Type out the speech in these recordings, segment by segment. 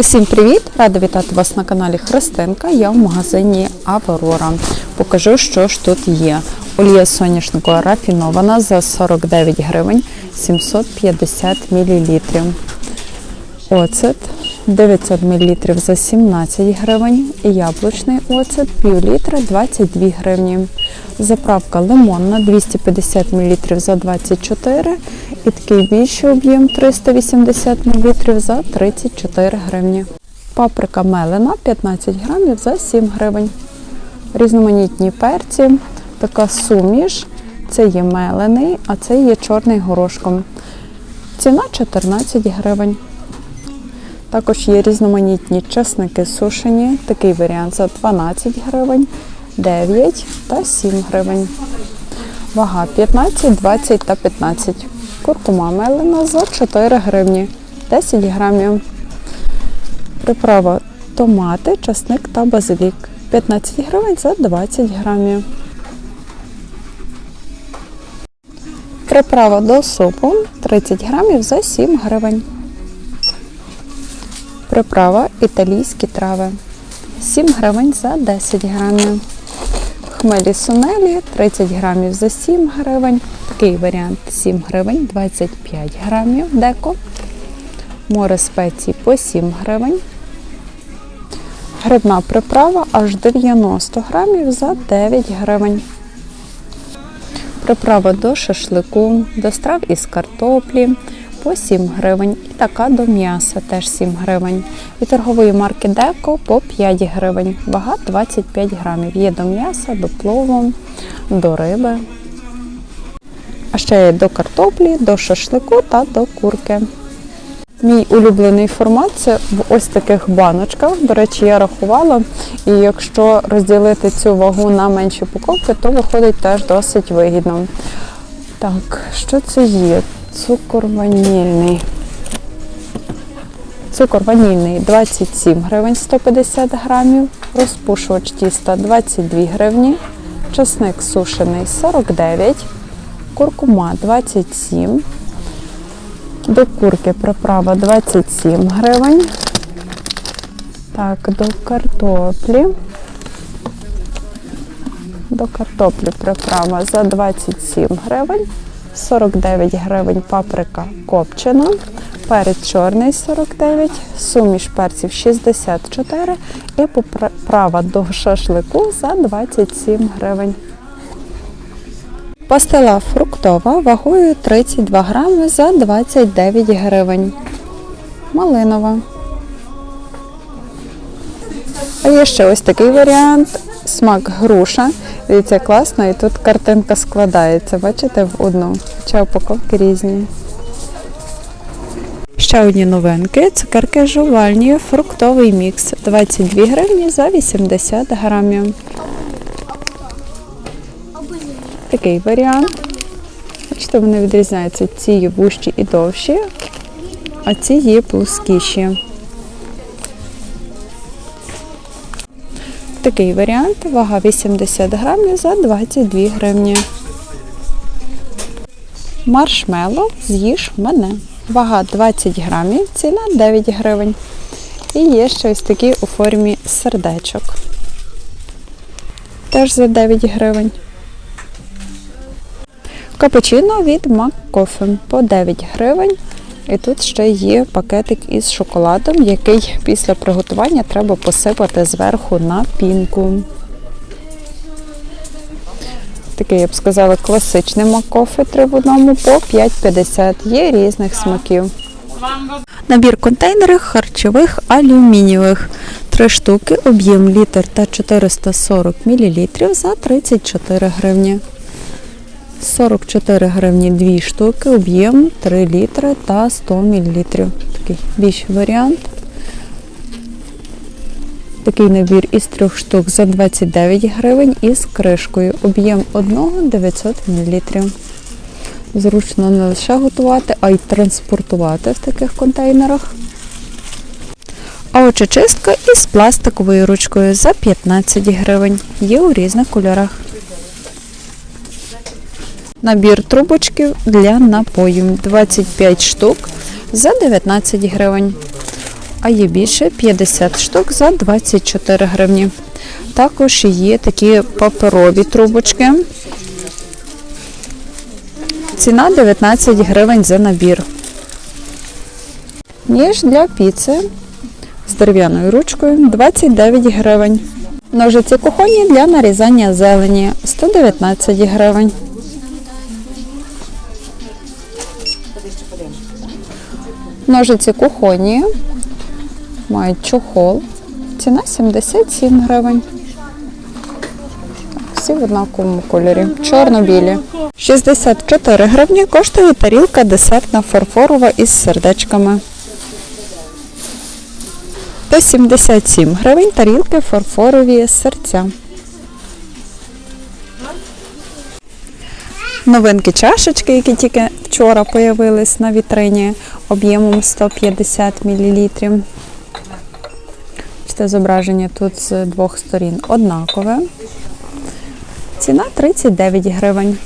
Усім привіт! Рада вітати вас на каналі Христинка. Я в магазині Аврора. Покажу, що ж тут є. Олія соняшникова рафінована за 49 гривень 750 мл. Оцет 900 мл за 17 гривень. Яблучний оцет пів літра 22 гривні. Заправка лимонна 250 мл за 24 і такий більший об'єм 380 мл за 34 гривні. Паприка мелена 15 грамів за 7 гривень. Різноманітні перці, така суміш. Це є мелений, а це є чорний горошком. Ціна 14 гривень. Також є різноманітні чесники сушені. Такий варіант за 12 гривень, 9 та 7 гривень. Вага 15, 20 та 15. Куркума мелена за 4 гривні, 10 грамів. Приправа томати, часник та базилік. 15 гривень за 20 грамів. Приправа до супу 30 грамів за 7 гривень. Приправа італійські трави 7 гривень за 10 грамів. Хмелі сунелі 30 грамів за 7 гривень. Такий варіант 7 гривень, 25 грамів деко. Море спецій по 7 гривень. Грибна приправа аж 90 грамів за 9 гривень. Приправа до шашлику, до страв із картоплі по 7 гривень. І така до м'яса теж 7 гривень. Від торгової марки Деко по 5 гривень. Вага 25 грамів. Є до м'яса, до плову, до риби. А ще є до картоплі, до шашлику та до курки. Мій улюблений формат це в ось таких баночках. До речі, я рахувала, і якщо розділити цю вагу на менші упаковки, то виходить теж досить вигідно. Так, що це є? Цукор ванільний. Цукор ванільний 27 гривень 150 грамів, розпушувач тіста 22 гривні, часник сушений 49, куркума 27, до курки приправа 27 гривень. Так, до картоплі. До картоплі приправа за 27 гривень. 49 гривень паприка копчена, перець чорний 49, суміш перців 64 і приправа до шашлику за 27 гривень. Пастила фруктова вагою 32 грами за 29 гривень. Малинова. А є ще ось такий варіант. Смак груша. Дивіться, класно, і тут картинка складається, бачите, в одну. Хоча упаковки різні. Ще одні новинки. Цукерки жувальні, фруктовий мікс. 22 гривні за 80 грамів. Такий варіант. Бачите, вони відрізняються. Ці є вущі і довші, а ці є плоскіші. Такий варіант, вага 80 грамів за 22 гривні. Маршмело з'їж мене. Вага 20 грамів, ціна 9 гривень. І є ще ось такі у формі сердечок. Теж за 9 гривень. Капучино від McCoffin по 9 гривень. І тут ще є пакетик із шоколадом, який після приготування треба посипати зверху на пінку. Такий, я б сказала, класичний макофе 3 в одному по 5,50. Є різних смаків. Набір контейнерів харчових алюмінієвих. Три штуки, об'єм літр та 440 мл за 34 гривні. 44 гривні 2 штуки, об'єм 3 літри та 100 мл. Такий більший варіант. Такий набір із трьох штук за 29 гривень із кришкою. Об'єм одного 900 мл. Зручно не лише готувати, а й транспортувати в таких контейнерах. А очечистка із пластиковою ручкою за 15 гривень. Є у різних кольорах. Набір трубочків для напоїв 25 штук за 19 гривень. а є більше 50 штук за 24 гривні. Також є такі паперові трубочки. Ціна 19 гривень за набір. Ніж для піци з дерев'яною ручкою 29 гривень. Ножиці кухонні для нарізання зелені 119 гривень. Ножиці кухонні мають чохол. Ціна 77 гривень. Всі в однаковому кольорі. Чорно-білі. 64 гривні коштує тарілка десертна фарфорова із сердечками. Та 77 гривень тарілки фарфорові серця. Новинки чашечки, які тільки вчора появились на вітрині об'ємом 150 мл. Це зображення тут з двох сторін однакове. Ціна 39 гривень.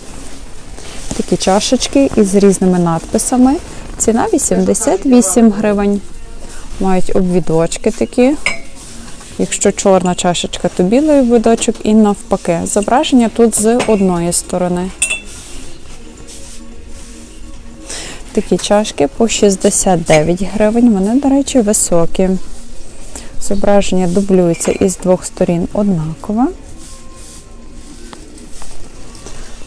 Такі чашечки із різними надписами. Ціна 88 гривень. Мають обвідочки такі. Якщо чорна чашечка, то білий обвідочок і навпаки. Зображення тут з одної сторони. Такі чашки по 69 гривень. Вони, до речі, високі. Зображення дублюється із двох сторін однаково.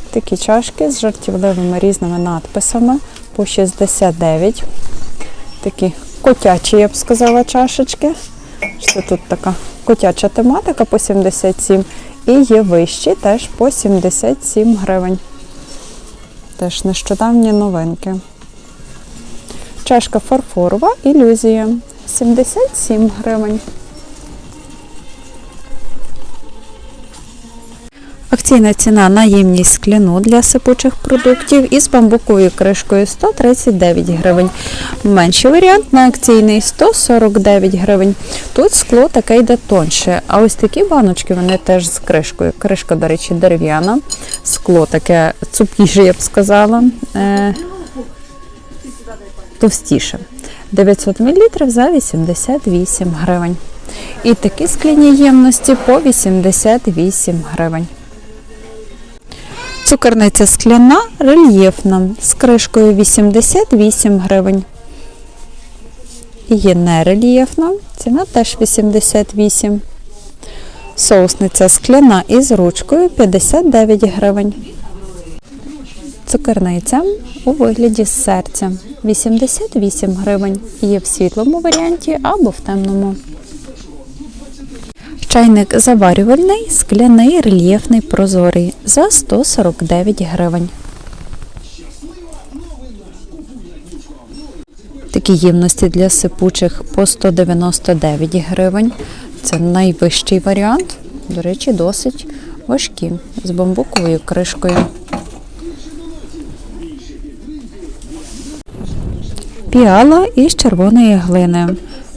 Такі чашки з жартівливими різними надписами по 69. Такі котячі, я б сказала, чашечки. Це тут така котяча тематика по 77. І є вищі теж по 77 гривень. Теж нещодавні новинки. Чашка фарфорова ілюзія 77 гривень. Акційна ціна на ємність скляну для сипучих продуктів із бамбуковою кришкою 139 гривень. Менший варіант на акційний 149 гривень. Тут скло таке йде тонше. А ось такі баночки вони теж з кришкою. Кришка, до речі, дерев'яна. Скло таке цупніше, я б сказала. Товстіше. 900 мл за 88 гривень. І такі скляні ємності по 88 гривень. Цукерниця скляна рельєфна з кришкою 88 гривень. Є нерельєфна, ціна теж 88. Соусниця скляна із ручкою 59 гривень. Цукерниця у вигляді серця 88 гривень. Є в світлому варіанті або в темному. Чайник заварювальний, скляний, рельєфний, прозорий за 149 гривень. Такі ємності для сипучих по 199 гривень. Це найвищий варіант. До речі, досить важкі з бамбуковою кришкою. Піала із червоної глини.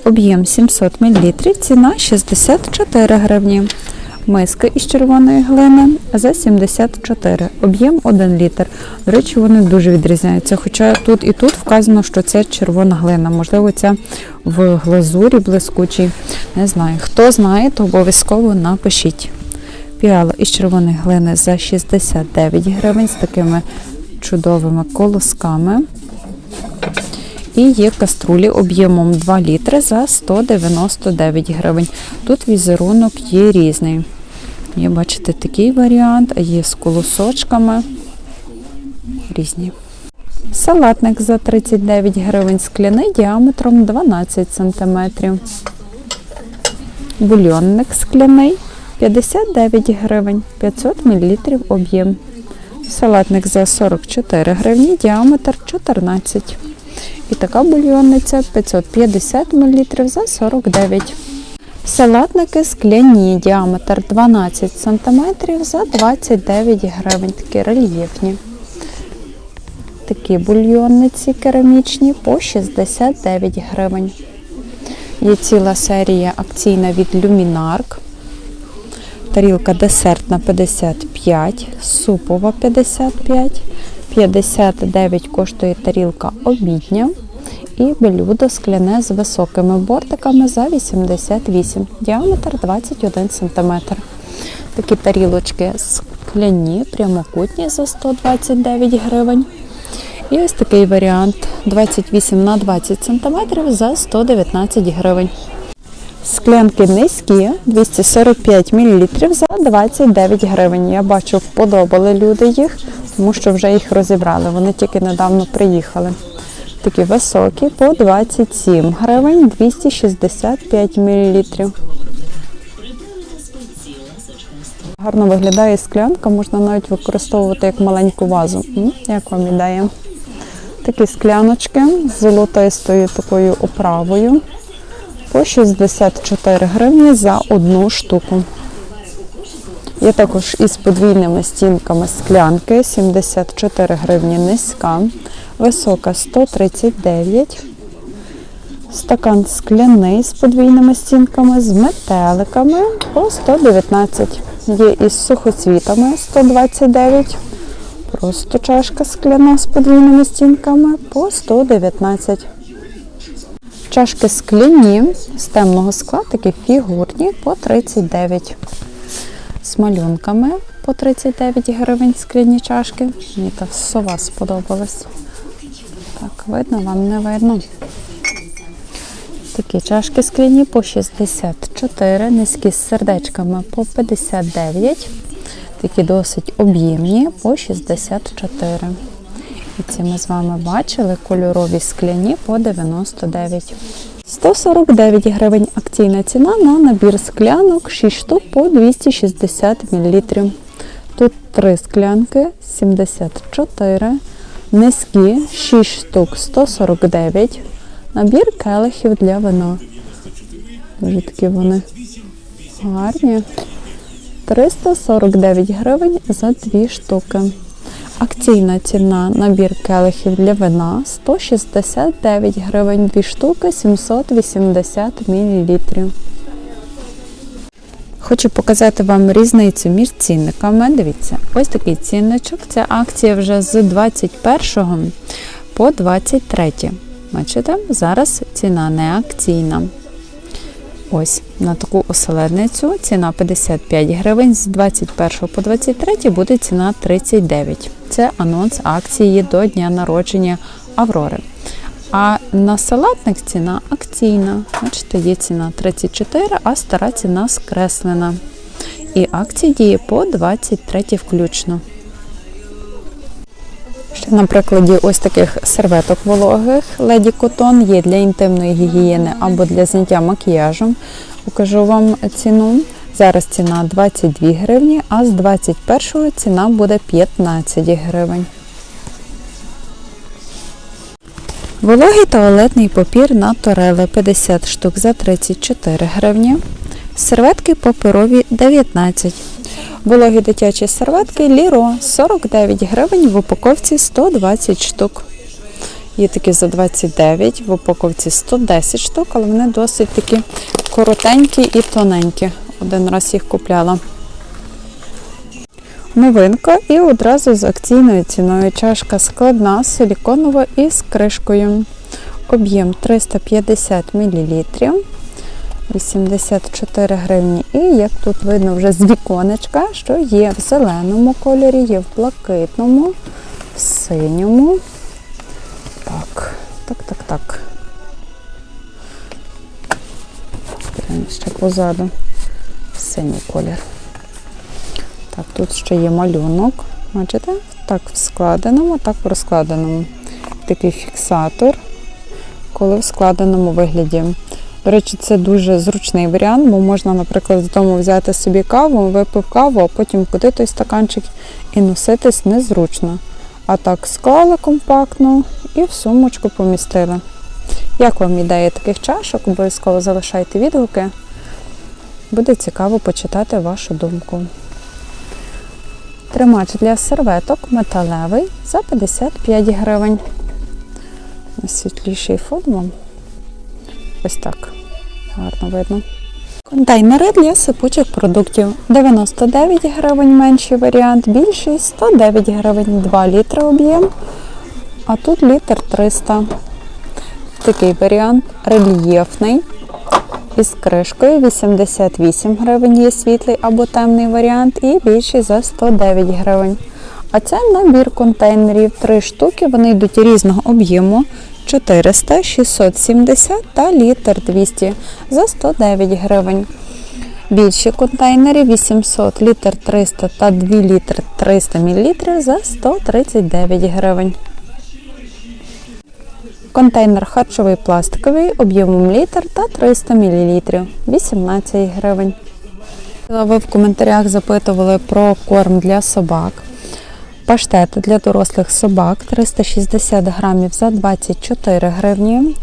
Об'єм 700 мл, ціна 64 гривні. Миска із червоної глини за 74, об'єм 1 літр. До речі, вони дуже відрізняються. Хоча тут і тут вказано, що це червона глина. Можливо, ця в глазурі блискучій. Не знаю. Хто знає, то обов'язково напишіть. Піала із червоної глини за 69 гривень з такими чудовими колосками. І є каструлі об'ємом 2 літри за 199 гривень. Тут візерунок є різний. Є, бачите, такий варіант, а є з колосочками. Різні. Салатник за 39 гривень скляний діаметром 12 см. Бульйонник скляний 59 гривень, 500 мл об'єм. Салатник за 44 гривні, діаметр 14 і така бульйонниця 550 мл за 49 Салатники скляні, діаметр 12 см за 29 гривень, такі рельєфні. Такі бульйонниці керамічні по 69 гривень. Є ціла серія акційна від Luminark. Тарілка десертна 55, супова 55. 59 коштує тарілка обідня. І блюдо скляне з високими бортиками за 88, діаметр 21 см. Такі тарілочки скляні, прямокутні за 129 гривень. І ось такий варіант 28 на 20 см за 119 гривень. Склянки низькі, 245 мл за 29 гривень. Я бачу, вподобали люди їх, тому що вже їх розібрали. Вони тільки недавно приїхали. Такі високі по 27 гривень 265 мл. Гарно виглядає склянка, можна навіть використовувати як маленьку вазу. Як вам ідея? Такі скляночки з золотистою такою оправою по 64 гривні за одну штуку. Є також із подвійними стінками склянки 74 гривні низька, висока 139. Стакан скляний з подвійними стінками, з метеликами по 119. Є із сухоцвітами 129. Просто чашка скляна з подвійними стінками по 119. Чашки скляні з темного скла, такі фігурні по 39. З малюнками по 39 гривень скляні чашки. Мені та сова сподобалась. Так, видно, вам не видно. Такі чашки скляні по 64, низькі з сердечками по 59. Такі досить об'ємні по 64. І ці ми з вами бачили кольорові скляні по 99. 149 гривень акційна ціна на набір склянок 6 штук по 260 мл. Тут три склянки 74, низькі 6 штук 149. Набір келихів для вина. Дуже такі вони гарні. 349 гривень за дві штуки. Акційна ціна набір келихів для вина 169 гривень, дві штуки 780 мл. Хочу показати вам різницю між цінниками. Дивіться, ось такий цінничок. Ця акція вже з 21 по 23. Бачите, зараз ціна не акційна. Ось на таку оселедницю ціна 55 гривень. З 21 по 23 буде ціна 39. Це анонс акції до дня народження Аврори. А на салатник ціна акційна. Бачите, є ціна 34, а стара ціна скреслена. І акція діє по 23 включно. На прикладі ось таких серветок вологих Леді Котон є для інтимної гігієни або для зняття макіяжем. Покажу вам ціну. Зараз ціна 22 гривні, а з 21 ціна буде 15 гривень. Вологий туалетний папір на Торели 50 штук за 34 гривні. Серветки паперові 19. Вологі дитячі серветки Ліро 49 гривень в упаковці 120 штук. Є такі за 29, в упаковці 110 штук, але вони досить такі коротенькі і тоненькі. Один раз їх купляла. Новинка і одразу з акційною ціною чашка складна, силіконова і з кришкою. Об'єм 350 мл. 84 гривні. І як тут видно вже з віконечка, що є в зеленому кольорі, є в блакитному, в синьому. Так, так, так, так. Ще позаду. Синій колір. Так, тут ще є малюнок. Бачите? Так в складеному, так в розкладеному. Такий фіксатор, коли в складеному вигляді. До речі, це дуже зручний варіант, бо можна, наприклад, з дому взяти собі каву, випив каву, а потім куди той стаканчик і носитись незручно. А так склали компактно і в сумочку помістили. Як вам ідея таких чашок? Обов'язково залишайте відгуки. Буде цікаво почитати вашу думку. Тримач для серветок металевий за 55 гривень. Світліший фон вам. Ось так. Гарно видно. Контейнери для сипучих продуктів. 99 гривень менший варіант, більший 109 гривень, 2 літри об'єм. А тут літр 300. Такий варіант рельєфний. Із кришкою 88 гривень є світлий або темний варіант, і більший за 109 гривень. А це набір контейнерів. Три штуки, вони йдуть різного об'єму. 400, 670 та літр 200 за 109 гривень. Більші контейнери 800, літр 300 та 2 літр 300 мл за 139 гривень. Контейнер харчовий пластиковий об'ємом літр та 300 мл 18 гривень. Ви в коментарях запитували про корм для собак. Паштети для дорослих собак 360 грамів за 24 гривні.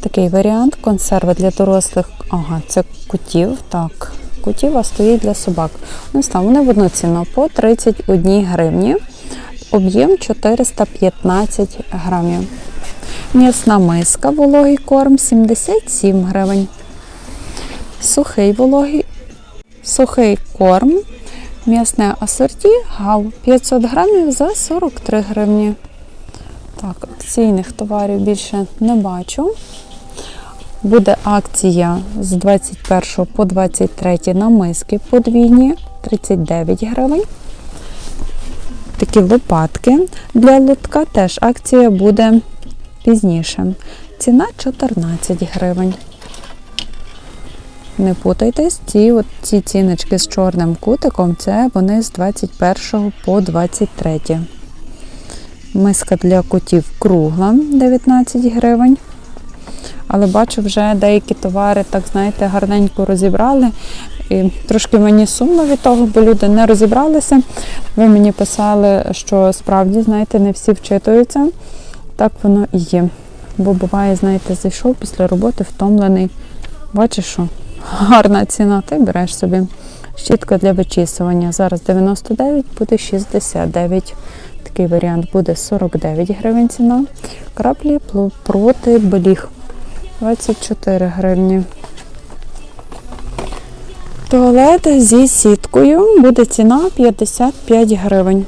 Такий варіант. Консерви для дорослих. Ага, це кутів. Так, кутів, а стоїть для собак. Ось там вони в по 31 гривні. Об'єм 415 грамів. М'ясна миска, вологий корм 77 гривень. Сухий вологий, сухий корм, м'ясне асорті, гав 500 грамів за 43 гривні. Так, акційних товарів більше не бачу. Буде акція з 21 по 23 на миски подвійні 39 гривень. Такі лопатки для лотка теж акція буде пізніше. Ціна 14 гривень. Не путайтесь, ці, от, ці ціночки з чорним кутиком це вони з 21 по 23. Миска для котів кругла 19 гривень. Але бачу, вже деякі товари, так знаєте, гарненько розібрали. І трошки мені сумно від того, бо люди не розібралися. Ви мені писали, що справді, знаєте, не всі вчитуються. Так воно і є. Бо буває, знаєте, зайшов після роботи втомлений. Бачиш, що гарна ціна, ти береш собі. Щітка для вичісування. Зараз 99, буде 69. Такий варіант буде 49 гривень ціна. Краплі проти боліг 24 гривні. Туалет зі сіткою буде ціна 55 гривень.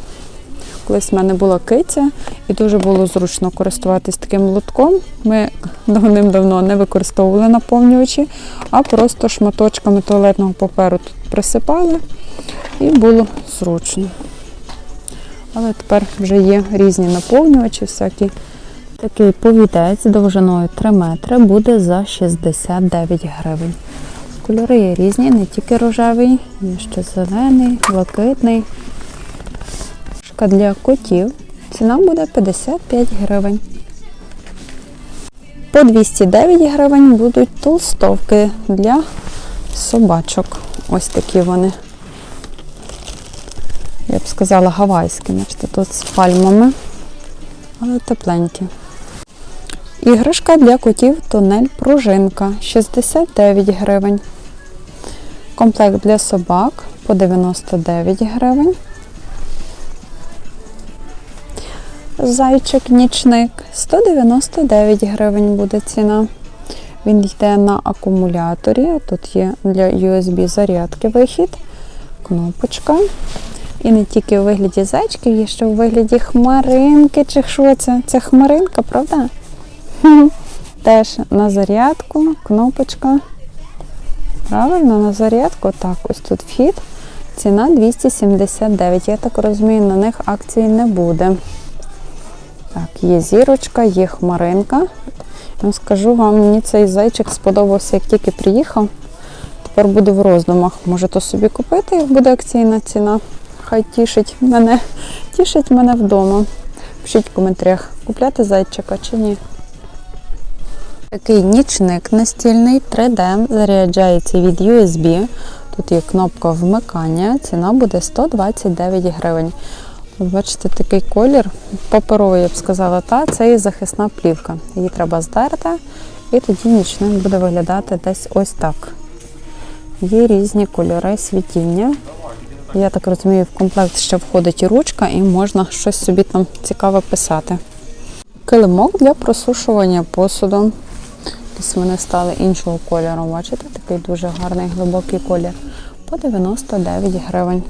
Колись в мене була киця і дуже було зручно користуватись таким лотком. Ми давним-давно не використовували наповнювачі, а просто шматочками туалетного паперу тут присипали і було зручно. Але тепер вже є різні наповнювачі, всякі. Такий повідець довжиною 3 метри буде за 69 гривень. Кольори є різні, не тільки рожевий, є ще зелений, блакитний. Шка для котів. Ціна буде 55 гривень. По 209 гривень будуть толстовки для собачок. Ось такі вони. Я б сказала, гавайські, бачите, тут з пальмами, але тепленькі. Іграшка для котів тунель пружинка 69 гривень. Комплект для собак по 99 гривень. Зайчик нічник 199 гривень буде ціна. Він йде на акумуляторі. Тут є для USB зарядки вихід, кнопочка. І не тільки у вигляді зайчиків, є ще у вигляді хмаринки чи що це? Це хмаринка, правда? Теж на зарядку, кнопочка. Правильно, на зарядку. Так, ось тут вхід. Ціна 279. Я так розумію, на них акції не буде. Так, є зірочка, є хмаринка. Я скажу вам, мені цей зайчик сподобався, як тільки приїхав. Тепер буду в роздумах. Може то собі купити, як буде акційна ціна. Хай тішить мене, тішить мене вдома. Пишіть в коментарях, купляти зайчика чи ні. Такий нічник настільний 3D заряджається від USB. Тут є кнопка вмикання, ціна буде 129 гривень. Бачите, такий колір, паперовий, я б сказала, та це і захисна плівка. Її треба здерти, і тоді нічник буде виглядати десь ось так. Є різні кольори світіння. Я так розумію, в комплект ще входить і ручка, і можна щось собі там цікаве писати. Килимок для просушування посуду. Десь вони стали іншого кольору. Бачите, такий дуже гарний глибокий колір. По 99 гривень.